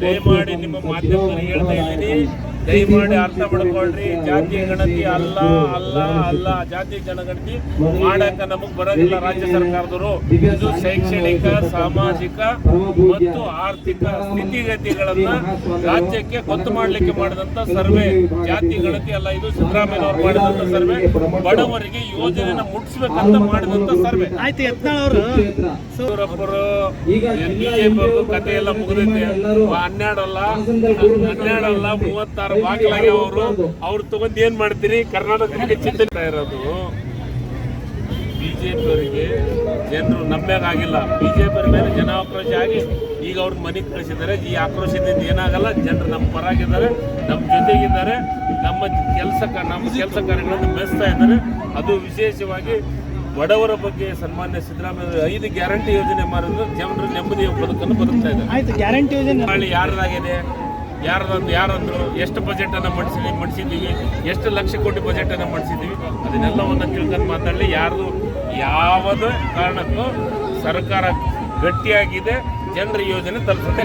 ದಯಮಾಡಿ ನಿಮ್ಮ ಮಾಧ್ಯಮದಲ್ಲಿ ಹೇಳ್ತಾ ಇದ್ದೀನಿ ದಯಮಾಡಿ ಅರ್ಥ ಮಾಡ್ಕೊಳ್ರಿ. ಜಾತಿ ಗಣತಿ ಅಲ್ಲ ಅಲ್ಲ ಅಲ್ಲ. ಜಾತಿ ಜನಗಣತಿ ಮಾಡಕ ನಮಗ್ ಬರೋದಿಲ್ಲ ರಾಜ್ಯ ಸರ್ಕಾರದವರು. ಇದು ಶೈಕ್ಷಣಿಕ ಸಾಮಾಜಿಕ ಮತ್ತು ಆರ್ಥಿಕ ಸ್ಥಿತಿಗತಿಗಳನ್ನ ರಾಜ್ಯಕ್ಕೆ ಗೊತ್ತು ಮಾಡಲಿಕ್ಕೆ ಮಾಡಿದಂತ ಸರ್ವೆ. ಜಾತಿ ಗಣತಿ ಅಲ್ಲ ಇದು ಸಿದ್ದರಾಮಯ್ಯನವರು ಮಾಡಿದಂತ ಸರ್ವೆ. ಬಡವರಿಗೆ ಯೋಜನೆನ ಮುಟ್ಸ್ಬೇಕಂತ ಮಾಡಿದಂತ ಸರ್ವೆ. ಆಯ್ತು ಯತ್ನಾಳ್ ಅವರು. ಬಿಜೆಪಿ ಕತೆ ಎಲ್ಲ ಮುಗಿದೈತೆ. ಹನ್ನೆರಡಲ್ಲ ಹನ್ನೆರಡಲ್ಲ ಮೂವತ್ತಾರು ಅವರು ಅವ್ರು ತಗೊಂಡ್ ಏನ್ ಮಾಡ್ತೀರಿ? ಕರ್ನಾಟಕಕ್ಕೆ ಚಿಂತನೆ ಇರೋದು. ಬಿಜೆಪಿ ಅವರಿಗೆ ಜನರು ನಂಬೇಕಾಗಿಲ್ಲ ಬಿಜೆಪಿ ಅವ್ರ ಮೇಲೆ ಜನ ಆಕ್ರೋಶ ಆಗಿ ಈಗ ಅವ್ರ ಮನೆಗೆ ಕಳಿಸಿದ್ದಾರೆ. ಈ ಆಕ್ರೋಶದಿಂದ ಏನಾಗಲ್ಲ. ಜನರು ನಮ್ಮ ಪರಾಗಿದ್ದಾರೆ ನಮ್ಮ ಜೊತೆಗಿದ್ದಾರೆ. ನಮ್ಮ ಕೆಲಸ ನಮ್ಮ ಕೆಲಸ ಕಾರ್ಯಗಳನ್ನು ಮೆಚ್ತಾ ಇದ್ದಾರೆ. ಅದು ವಿಶೇಷವಾಗಿ ಬಡವರ ಬಗ್ಗೆ ಸನ್ಮಾನ್ಯ ಸಿದ್ದರಾಮಯ್ಯ ಐದು ಗ್ಯಾರಂಟಿ ಯೋಜನೆ ಮಾಡಿದ್ರು. ಜನರು ನೆಮ್ಮದಿಯ ಬದುಕನ್ನು ಬದುಕ್ತಾ ಇದ್ದಾರೆ. ಗ್ಯಾರಂಟಿ ಯೋಜನೆ. ಯಾರ್ದಾಗಿದೆ ಯಾರ್ದಂದು ಯಾರಂದ್ರು ಎಷ್ಟು ಬಜೆಟ್ ಅನ್ನ ಮಂಡಿಸಿ ಮಂಡಿಸಿದ್ದೀವಿ, ಎಷ್ಟು ಲಕ್ಷ ಕೋಟಿ ಬಜೆಟ್ ಅನ್ನ ಅದನ್ನೆಲ್ಲ ಅದನ್ನೆಲ್ಲವನ್ನ ತಿಳ್ಕೊಂಡು ಮಾತಾಡಲಿ. ಯಾರ್ದು ಯಾವುದೇ ಕಾರಣಕ್ಕೂ ಸರ್ಕಾರ ಗಟ್ಟಿಯಾಗಿದೆ, ಜನರ ಯೋಜನೆ ತಲುಪುತ್ತೆ